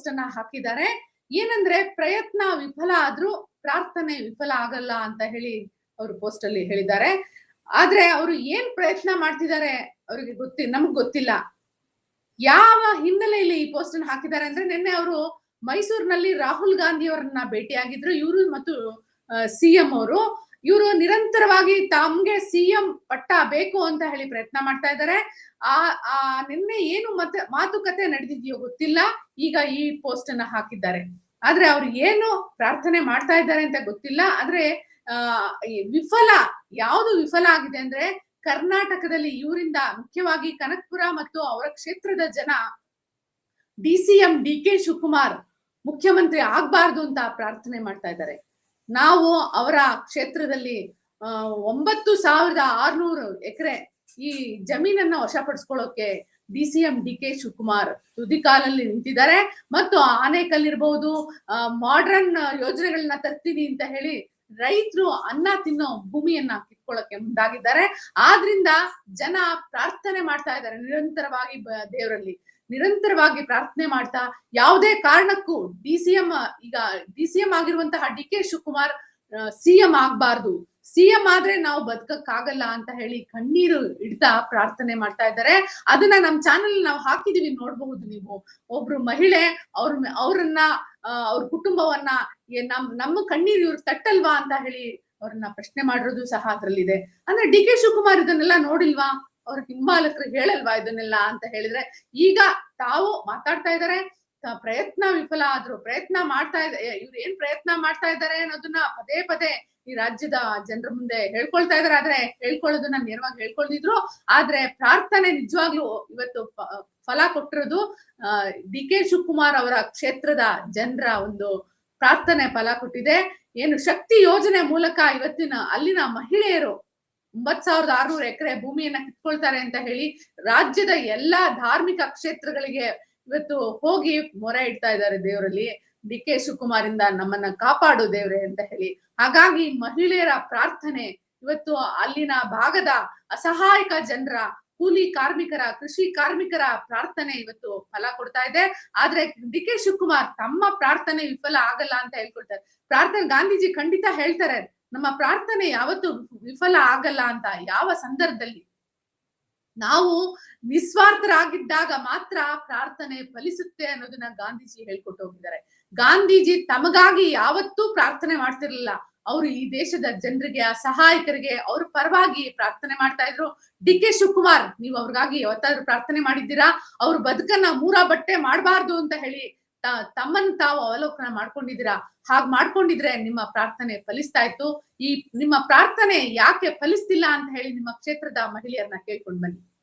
Post ಅನ್ನ ಹಾಕಿದ್ದಾರೆ. ಏನಂದ್ರೆ ಪ್ರಯತ್ನ ವಿಫಲ ಆದ್ರೂ ಪ್ರಾರ್ಥನೆ ವಿಫಲ ಆಗಲ್ಲ ಅಂತ ಹೇಳಿ ಅವರು ಪೋಸ್ಟ್ ಅಲ್ಲಿ ಹೇಳಿದ್ದಾರೆ. ಆದ್ರೆ ಅವರು ಏನ್ ಪ್ರಯತ್ನ ಮಾಡ್ತಿದ್ದಾರೆ ಅವ್ರಿಗೆ ಗೊತ್ತಿ, ನಮ್ಗ್ ಗೊತ್ತಿಲ್ಲ. ಯಾವ ಹಿನ್ನೆಲೆಯಲ್ಲಿ ಈ ಪೋಸ್ಟ್ ಅನ್ನು ಹಾಕಿದ್ದಾರೆ ಅಂದ್ರೆ ನಿನ್ನೆ ಅವರು ಮೈಸೂರಿನಲ್ಲಿ ರಾಹುಲ್ ಗಾಂಧಿ ಅವರನ್ನ ಭೇಟಿಯಾಗಿದ್ರು. ಇವರು ಮತ್ತು ಸಿಎಂ ಅವರು, ಇವರು ನಿರಂತರವಾಗಿ ತಮ್ಗೆ ಸಿಎಂ ಪಟ್ಟ ಬೇಕು ಅಂತ ಹೇಳಿ ಪ್ರಯತ್ನ ಮಾಡ್ತಾ ಇದ್ದಾರೆ ಆ ಆ ನಿನ್ನೆ ಏನು ಮತ, ಮಾತುಕತೆ ನಡೆದಿದೆಯೋ ಗೊತ್ತಿಲ್ಲ. ಈಗ ಈ ಪೋಸ್ಟ್ ಅನ್ನ ಹಾಕಿದ್ದಾರೆ. ಆದ್ರೆ ಅವ್ರು ಏನು ಪ್ರಾರ್ಥನೆ ಮಾಡ್ತಾ ಇದ್ದಾರೆ ಅಂತ ಗೊತ್ತಿಲ್ಲ. ಆದ್ರೆ ವಿಫಲ, ಯಾವುದು ವಿಫಲ ಆಗಿದೆ ಅಂದ್ರೆ, ಕರ್ನಾಟಕದಲ್ಲಿ ಇವರಿಂದ ಮುಖ್ಯವಾಗಿ ಕನಕ್ಪುರ ಮತ್ತು ಅವರ ಕ್ಷೇತ್ರದ ಜನ D C M D K Shivakumar ಮುಖ್ಯಮಂತ್ರಿ ಆಗ್ಬಾರ್ದು ಅಂತ ಪ್ರಾರ್ಥನೆ ಮಾಡ್ತಾ ಇದ್ದಾರೆ. ನಾವು ಅವರ ಕ್ಷೇತ್ರದಲ್ಲಿ ಒಂಬತ್ತು ಸಾವಿರದ ಆರ್ನೂರು ಎಕರೆ ಈ ಜಮೀನನ್ನ ವಶಪಡಿಸ್ಕೊಳ್ಳೋಕೆ D C M D K Shivakumar ತುದಿಕಾಲಲ್ಲಿ ನಿಂತಿದ್ದಾರೆ. ಮತ್ತು ಆನೇಕಲ್ ಇರ್ಬಹುದು ಮಾಡ್ರನ್ ಯೋಜನೆಗಳನ್ನ ತರ್ತೀನಿ ಅಂತ ಹೇಳಿ ರೈತರು ಅನ್ನ ತಿನ್ನೋ ಭೂಮಿಯನ್ನ ಕಿತ್ಕೊಳ್ಳಕ್ಕೆ ಮುಂದಾಗಿದ್ದಾರೆ. ಆದ್ರಿಂದ ಜನ ಪ್ರಾರ್ಥನೆ ಮಾಡ್ತಾ ಇದ್ದಾರೆ, ನಿರಂತರವಾಗಿ ದೇವರಲ್ಲಿ. ನಿರಂತರವಾಗಿ ಪ್ರಾರ್ಥನೆ ಮಾಡ್ತಾ ಯಾವುದೇ ಕಾರಣಕ್ಕೂ ಡಿ ಸಿ ಎಂ, ಈಗ ಡಿ ಸಿ ಎಂ ಆಗಿರುವಂತಹ ಡಿ ಕೆ ಶಿವಕುಮಾರ್ ಸಿಎಂ ಆಗ್ಬಾರ್ದು. ಸಿಎಂ ಆದ್ರೆ ನಾವು ಬದುಕಕ್ಕಾಗಲ್ಲ ಅಂತ ಹೇಳಿ ಕಣ್ಣೀರು ಇಡ್ತಾ ಪ್ರಾರ್ಥನೆ ಮಾಡ್ತಾ ಇದ್ದಾರೆ. ಅದನ್ನ ನಮ್ ಚಾನೆಲ್ ನಾವು ಹಾಕಿದೀವಿ, ನೋಡ್ಬಹುದು ನೀವು. ಒಬ್ರು ಮಹಿಳೆ, ಅವ್ರ ಅವ್ರನ್ನ ಅವ್ರ ಕುಟುಂಬವನ್ನ ನಮ್, ನಮ್ಮ ಕಣ್ಣೀರು ಇವ್ರು ತಟ್ಟಲ್ವಾ ಅಂತ ಹೇಳಿ ಅವ್ರನ್ನ ಪ್ರಶ್ನೆ ಮಾಡಿರೋದು ಸಹ ಅದ್ರಲ್ಲಿದೆ. ಅಂದ್ರೆ ಡಿ ಕೆ ಶಿವಕುಮಾರ್ ಇದನ್ನೆಲ್ಲ ನೋಡಿಲ್ವಾ? ಅವ್ರ ಹಿಂಬಾಲಕರು ಹೇಳಲ್ವಾ ಇದನ್ನೆಲ್ಲ ಅಂತ ಹೇಳಿದ್ರೆ, ಈಗ ತಾವು ಮಾತಾಡ್ತಾ ಇದ್ದಾರೆ ತ- ಪ್ರಯತ್ನ ವಿಫಲ ಆದ್ರು, ಪ್ರಯತ್ನ ಮಾಡ್ತಾ ಇದ್ದಾರೆ ಇವ್ರು ಏನ್ ಪ್ರಯತ್ನ ಮಾಡ್ತಾ ಇದ್ದಾರೆ ಅನ್ನೋದನ್ನ ಪದೇ ಪದೇ ಈ ರಾಜ್ಯದ ಜನರ ಮುಂದೆ ಹೇಳ್ಕೊಳ್ತಾ ಇದಾರೆ. ಆದ್ರೆ ಹೇಳ್ಕೊಳ್ಳೋದನ್ನ ನೇರವಾಗಿ ಹೇಳ್ಕೊಳ್ದಿದ್ರು. ಆದ್ರೆ ಪ್ರಾರ್ಥನೆ ನಿಜವಾಗ್ಲೂ ಇವತ್ತು ಫಲ ಕೊಟ್ಟಿರೋದು ಡಿ ಕೆ ಶಿವಕುಮಾರ್ ಅವರ ಕ್ಷೇತ್ರದ ಜನರ ಒಂದು ಪ್ರಾರ್ಥನೆ ಫಲ ಕೊಟ್ಟಿದೆ. ಏನು ಶಕ್ತಿ ಯೋಜನೆ ಮೂಲಕ ಇವತ್ತಿನ ಅಲ್ಲಿನ ಮಹಿಳೆಯರು ಒಂಬತ್ ಸಾವಿರದ ಆರ್ನೂರು ಎಕರೆ ಭೂಮಿಯನ್ನ ಕಿತ್ಕೊಳ್ತಾರೆ ಅಂತ ಹೇಳಿ ರಾಜ್ಯದ ಎಲ್ಲಾ ಧಾರ್ಮಿಕ ಕ್ಷೇತ್ರಗಳಿಗೆ ಇವತ್ತು ಹೋಗಿ ಮೊರೆ ಇಡ್ತಾ ಇದ್ದಾರೆ ದೇವರಲ್ಲಿ. ಡಿ ಕೆ ಶಿವಕುಮಾರ್ ಇಂದ ನಮ್ಮನ್ನ ಕಾಪಾಡು ದೇವ್ರೆ ಅಂತ ಹೇಳಿ. ಹಾಗಾಗಿ ಮಹಿಳೆಯರ ಪ್ರಾರ್ಥನೆ ಇವತ್ತು ಅಲ್ಲಿನ ಭಾಗದ ಅಸಹಾಯಕ ಜನರ, ಕೂಲಿ ಕಾರ್ಮಿಕರ, ಕೃಷಿ ಕಾರ್ಮಿಕರ ಪ್ರಾರ್ಥನೆ ಇವತ್ತು ಫಲ ಕೊಡ್ತಾ ಇದೆ. ಆದ್ರೆ ಡಿ ಕೆ ಶಿವಕುಮಾರ್ ತಮ್ಮ ಪ್ರಾರ್ಥನೆ ವಿಫಲ ಆಗಲ್ಲ ಅಂತ ಹೇಳ್ಕೊಳ್ತಾರೆ. ಪ್ರಾರ್ಥನೆ ಗಾಂಧೀಜಿ ಖಂಡಿತ ಹೇಳ್ತಾರೆ. ನಮ್ಮ ಪ್ರಾರ್ಥನೆ ಯಾವತ್ತು ವಿಫಲ ಆಗಲ್ಲ ಅಂತ ಯಾವ ಸಂದರ್ಭದಲ್ಲಿ. ನಾವು ನಿಸ್ವಾರ್ಥರಾಗಿದ್ದಾಗ ಮಾತ್ರ ಪ್ರಾರ್ಥನೆ ಫಲಿಸುತ್ತೆ ಅನ್ನೋದನ್ನ ಗಾಂಧೀಜಿ ಹೇಳ್ಕೊಟ್ಟು ಹೋಗಿದ್ದಾರೆ. ಗಾಂಧೀಜಿ ತಮಗಾಗಿ ಯಾವತ್ತೂ ಪ್ರಾರ್ಥನೆ ಮಾಡ್ತಿರ್ಲಿಲ್ಲ. ಅವರು ಈ ದೇಶದ ಜನರಿಗೆ ಸಹಾಯಕರಿಗೆ ಅವ್ರ ಪರವಾಗಿ ಪ್ರಾರ್ಥನೆ ಮಾಡ್ತಾ ಇದ್ರು. ಡಿ ಕೆ ಶಿವಕುಮಾರ್, ನೀವು ಅವ್ರಿಗಾಗಿ ಯಾವತ್ತಾದ್ರೂ ಪ್ರಾರ್ಥನೆ ಮಾಡಿದ್ದೀರಾ? ಅವ್ರ ಬದುಕನ್ನ ಮೂರ ಬಟ್ಟೆ ಮಾಡಬಾರ್ದು ಅಂತ ಹೇಳಿ ತಮ್ಮನ್ನ ತಾವು ಅವಲೋಕನ ಮಾಡ್ಕೊಂಡಿದ್ದೀರಾ? ಹಾಗ್ ಮಾಡ್ಕೊಂಡಿದ್ರೆ ನಿಮ್ಮ ಪ್ರಾರ್ಥನೆ ಫಲಿಸ್ತಾ ಇತ್ತು. ಈ ನಿಮ್ಮ ಪ್ರಾರ್ಥನೆ ಯಾಕೆ ಫಲಿಸ್ತಿಲ್ಲ ಅಂತ ಹೇಳಿ ನಿಮ್ಮ ಕ್ಷೇತ್ರದ ಮಹಿಳೆಯರನ್ನ ಕೇಳ್ಕೊಂಡ್ ಬನ್ನಿ.